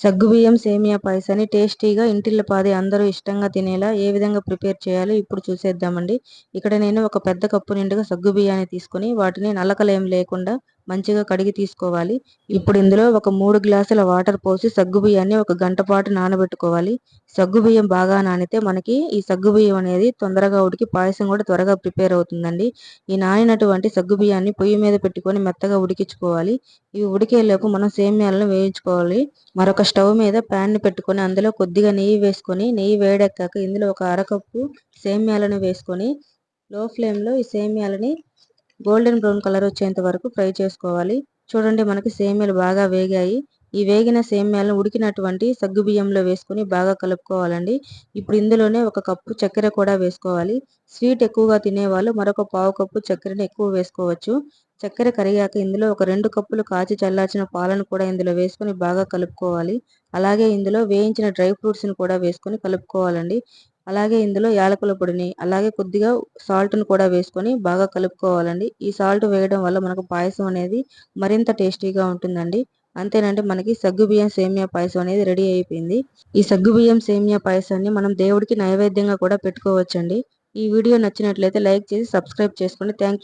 సగ్గుబియ్యం సేమియా పాయసాన్ని టేస్టీగా ఇంటిల్లిపాది అందరూ ఇష్టంగా తినేలా ఏ విధంగా ప్రిపేర్ చేయాలో ఇప్పుడు చూసేద్దామండి. ఇక్కడ నేను ఒక పెద్ద కప్పు నిండుగా సగ్గుబియ్యాన్ని తీసుకొని వాటిని నలకలేం లేకుండా మంచిగా కడిగి తీసుకోవాలి. ఇప్పుడు ఇందులో ఒక మూడు గ్లాసుల వాటర్ పోసి సగ్గుబియ్యాన్ని ఒక గంట పాటు నానబెట్టుకోవాలి. సగ్గుబియ్యం బాగా నానితే మనకి ఈ సగ్గుబియ్యం అనేది తొందరగా ఉడికి పాయసం కూడా త్వరగా ప్రిపేర్ అవుతుందండి. ఈ నానినటువంటి సగ్గుబియ్యాన్ని పొయ్యి మీద పెట్టుకొని మెత్తగా ఉడికించుకోవాలి. ఇవి ఉడికేలోపు మనం సేమ్యాలను వేయించుకోవాలి. మరొక స్టవ్ మీద ప్యాన్ని పెట్టుకొని అందులో కొద్దిగా నెయ్యి వేసుకొని నెయ్యి వేడెక్కాక ఇందులో ఒక అరకప్పు సేమ్యాలను వేసుకొని లో ఫ్లేమ్లో ఈ సేమ్యాలని గోల్డెన్ బ్రౌన్ కలర్ వచ్చేంత వరకు ఫ్రై చేసుకోవాలి. చూడండి మనకి సేమ్యాలు బాగా వేగాయి. ఈ వేగిన సేమ్యాలను ఉడికినటువంటి సగ్గు బియ్యంలో వేసుకొని బాగా కలుపుకోవాలండి. ఇప్పుడు ఇందులోనే ఒక కప్పు చక్కెర కూడా వేసుకోవాలి. స్వీట్ ఎక్కువగా తినేవాళ్ళు మరొక పావు కప్పు చక్కెరని ఎక్కువ వేసుకోవచ్చు. చక్కెర కరిగాక ఇందులో ఒక రెండు కప్పులు కాచి చల్లార్చిన పాలను కూడా ఇందులో వేసుకొని బాగా కలుపుకోవాలి. అలాగే ఇందులో వేయించిన డ్రై ఫ్రూట్స్ని కూడా వేసుకొని కలుపుకోవాలండి. అలాగే ఇందులో యాలకుల పొడిని అలాగే కొద్దిగా సాల్ట్ను కూడా వేసుకొని బాగా కలుపుకోవాలండి. ఈ సాల్ట్ వేయడం వల్ల మనకు పాయసం అనేది మరింత టేస్టీగా ఉంటుందండి. అంతేనండి మనకి సగ్గుబియ్యం సేమియా పాయసం అనేది రెడీ అయిపోయింది. ఈ సగ్గుబియ్యం సేమియా పాయసాన్ని మనం దేవుడికి నైవేద్యంగా కూడా పెట్టుకోవచ్చండి. ఈ వీడియో నచ్చినట్లయితే లైక్ చేసి సబ్స్క్రైబ్ చేసుకోండి థ్యాంక్